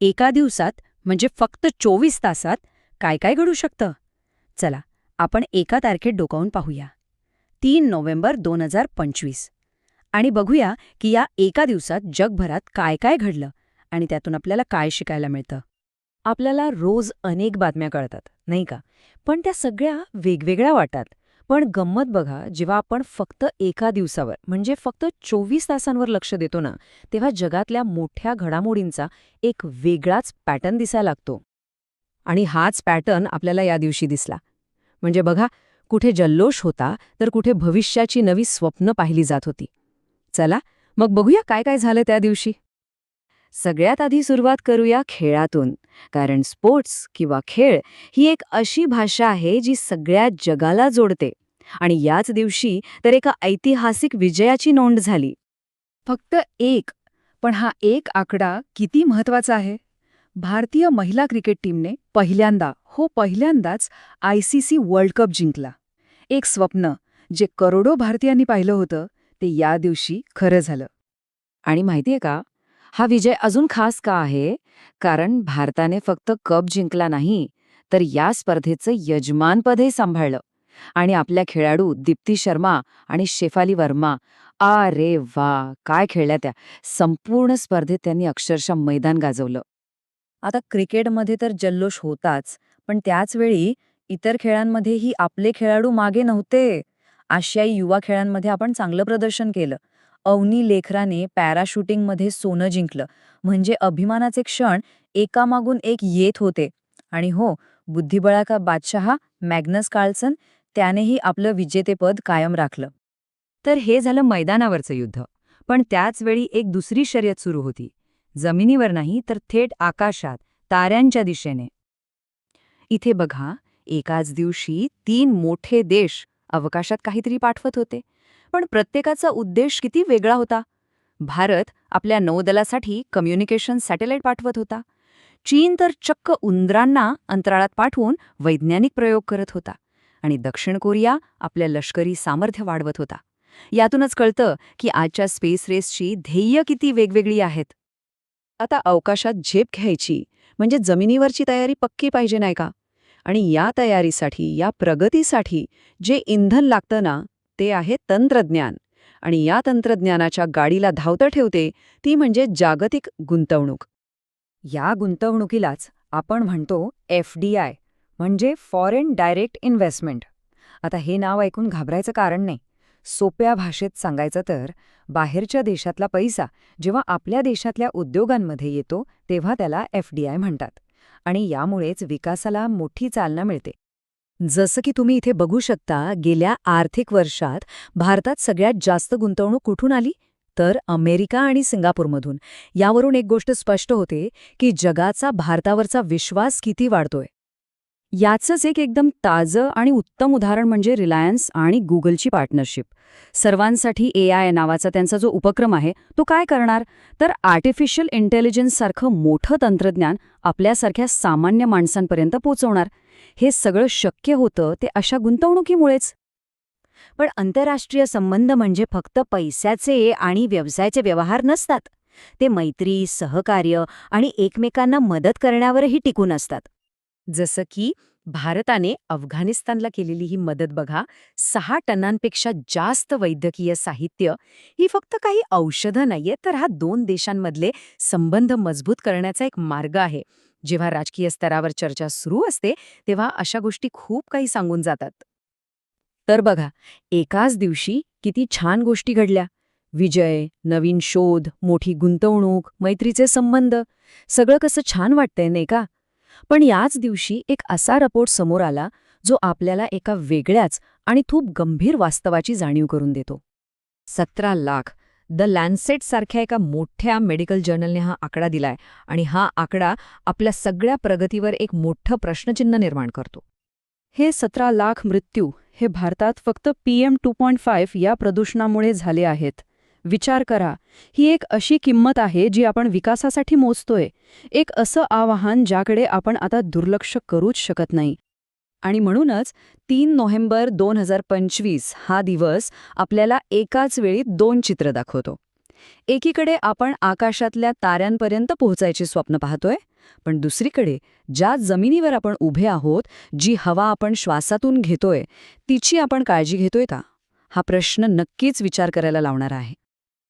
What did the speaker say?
एका दिवसात म्हणजे फक्त चोवीस तासात काय काय घडू शकतं? चला आपण एका तारखेत डोकावून पाहूया. तीन नोव्हेंबर दोन हजार पंचवीस. आणि बघूया की या एका दिवसात जगभरात काय काय घडलं आणि त्यातून आपल्याला काय शिकायला मिळतं. आपल्याला रोज अनेक बातम्या कळतात नाही का? पण त्या सगळ्या वेगवेगळ्या वाटतात. पण गंमत बघा जेव्हा आपण फक्त एका दिवसावर म्हणजे फक्त चोवीस तासांवर लक्ष देतो ना तेव्हा जगातल्या मोठ्या घडामोडींचा एक वेगळाच पॅटर्न दिसायला लागतो. आणि हाच पॅटर्न आपल्याला या दिवशी दिसला. म्हणजे बघा कुठे जल्लोष होता तर कुठे भविष्याची नवी स्वप्न पाहिली जात होती. चला मग बघूया काय काय झालं त्या दिवशी. सगळ्यात आधी सुरुवात करूया खेळातून. कारण स्पोर्ट्स किंवा खेळ ही एक अशी भाषा आहे जी सगळ्या जगाला जोडते. आणि याच दिवशी तर एका ऐतिहासिक विजयाची नोंद झाली. फक्त एक पण हा एक आकडा किती महत्त्वाचा आहे? भारतीय महिला क्रिकेट टीमने पहिल्यांदा हो पहिल्यांदाच I C C world cup जिंकला. एक स्वप्न जे करोडो भारतीयांनी पाहिलं होतं ते या दिवशी खरं झालं. आणि माहितीये का? हा विजय अजून खास का आहे? कारण भारताने फक्त कप जिंकला नाही तर या स्पर्धेचं यजमानपदही सांभाळलं. आणि आपल्या खेळाडू दीप्ती शर्मा आणि शेफाली वर्मा आ रे वा! काय खेळल्या त्या. संपूर्ण स्पर्धेत त्यांनी अक्षरशः मैदान गाजवलं. आता क्रिकेटमध्ये तर जल्लोष होताच पण त्याचवेळी इतर खेळांमध्येही आपले खेळाडू मागे नव्हते. आशियाई युवा खेळांमध्ये आपण चांगलं प्रदर्शन केलं. अवनी लेखराने पॅराशूटिंगमध्ये सोनं जिंकलं. म्हणजे अभिमानाचे क्षण एकामागून एक येत होते. आणि हो बुद्धिबळाका बादशहा मॅग्नस कार्लसन त्यानेही आपलं विजेतेपद कायम राखलं. तर हे झालं मैदानावरचं युद्ध. पण त्याचवेळी एक दुसरी शर्यत सुरू होती. जमिनीवर नाही तर थेट आकाशात ताऱ्यांच्या दिशेने. इथे बघा एकाच दिवशी तीन मोठे देश अवकाशात काहीतरी पाठवत होते. पण प्रत्येकाचा उद्देश किती वेगळा होता. भारत आपल्या नौदलासाठी कम्युनिकेशन सॅटेलाइट पाठवत होता. चीन तर चक्क उंदरांना अंतराळात पाठवून वैज्ञानिक प्रयोग करत होता आणि दक्षिण कोरिया आपल्या लष्करी सामर्थ्य वाढवत होता. यातूनच कळतं की आजच्या स्पेस रेसची ध्येय किती वेगवेगळी आहेत. आता अवकाशात झेप घ्यायची म्हणजे जमिनीवरची तयारी पक्की पाहिजे नाही का? आणि या तयारीसाठी या प्रगतीसाठी जे इंधन लागतं ना ते आहे तंत्रज्ञान. आणि या तंत्रज्ञानाच्या गाडीला धावतं ठेवते ती म्हणजे जागतिक गुंतवणूक. या गुंतवणुकीलाच आपण म्हणतो एफ डी आय म्हणजे फॉरेन डायरेक्ट इन्व्हेस्टमेंट. आता हे नाव ऐकून घाबरायचं कारण नाही. सोप्या भाषेत सांगायचं तर बाहेरच्या देशातला पैसा जेव्हा आपल्या देशातल्या उद्योगांमध्ये येतो तेव्हा त्याला एफ डी आय म्हणतात. आणि यामुळेच विकासाला मोठी चालना मिळते. जसं की तुम्ही इथे बघू शकता गेल्या आर्थिक वर्षात भारतात सगळ्यात जास्त गुंतवणूक कुठून आली? तर अमेरिका आणि सिंगापूरमधून. यावरून एक गोष्ट स्पष्ट होते की जगाचा भारतावरचा विश्वास किती वाढतोय. याचंच एक एकदम ताजं आणि उत्तम उदाहरण म्हणजे रिलायन्स आणि गुगलची पार्टनरशिप. सर्वांसाठी ए आय नावाचा त्यांचा जो उपक्रम आहे तो काय करणार? तर आर्टिफिशियल इंटेलिजन्ससारखं मोठं तंत्रज्ञान आपल्यासारख्या सामान्य माणसांपर्यंत पोचवणार. हे सगळं शक्य होतं ते अशा गुंतवणुकीमुळेच. पण आंतरराष्ट्रीय संबंध म्हणजे फक्त पैशाचे आणि व्यवसायाचे व्यवहार नसतात. ते मैत्री सहकार्य आणि एकमेकांना मदत करण्यावरही टिकून असतात. जसं की भारताने अफगाणिस्तानला केलेली ही मदत बघा सहा टनांपेक्षा जास्त वैद्यकीय साहित्य ही फक्त काही औषधं नाहीये तर हा दोन देशांमधले संबंध मजबूत करण्याचा एक मार्ग आहे. जेव्हा राजकीय स्तरावर चर्चा सुरू असते तेव्हा अशा गोष्टी खूप काही सांगून जातात. तर बघा एकाच दिवशी किती छान गोष्टी घडल्या. विजय नवीन शोध मोठी गुंतवणूक मैत्रीचे संबंध सगळं कसं छान वाटतंय नाही का? पण याच दिवशी एक असा रिपोर्ट समोर आला जो आपल्याला एका वेगळ्याच आणि खूप गंभीर वास्तवाची जाणीव करून देतो. सतरा लाख द लॅन्सेट सारख्या एका मोठ्या मेडिकल जर्नलने हा आकडा दिलाय आणि हा आकडा आपल्या सगळ्या प्रगतीवर एक मोठं प्रश्नचिन्ह निर्माण करतो. हे सतरा लाख मृत्यू हे भारतात फक्त पीएम टू पॉईंट फाईव्ह या प्रदूषणामुळे झाले आहेत. विचार करा ही एक अशी किंमत आहे जी आपण विकासासाठी मोजतोय एक असं आवाहन ज्याकडे आपण आता दुर्लक्ष करूच शकत नाही. आणि म्हणूनच तीन नोव्हेंबर दोन हजार पंचवीस हा दिवस आपल्याला एकाच वेळी दोन चित्र दाखवतो. एकीकडे आपण आकाशातल्या ताऱ्यांपर्यंत पोहोचायचे स्वप्न पाहतोय पण दुसरीकडे ज्या जमिनीवर आपण उभे आहोत जी हवा आपण श्वासातून घेतोय तिची आपण काळजी घेतोय का? हा प्रश्न नक्कीच विचार करायला लावणारा आहे.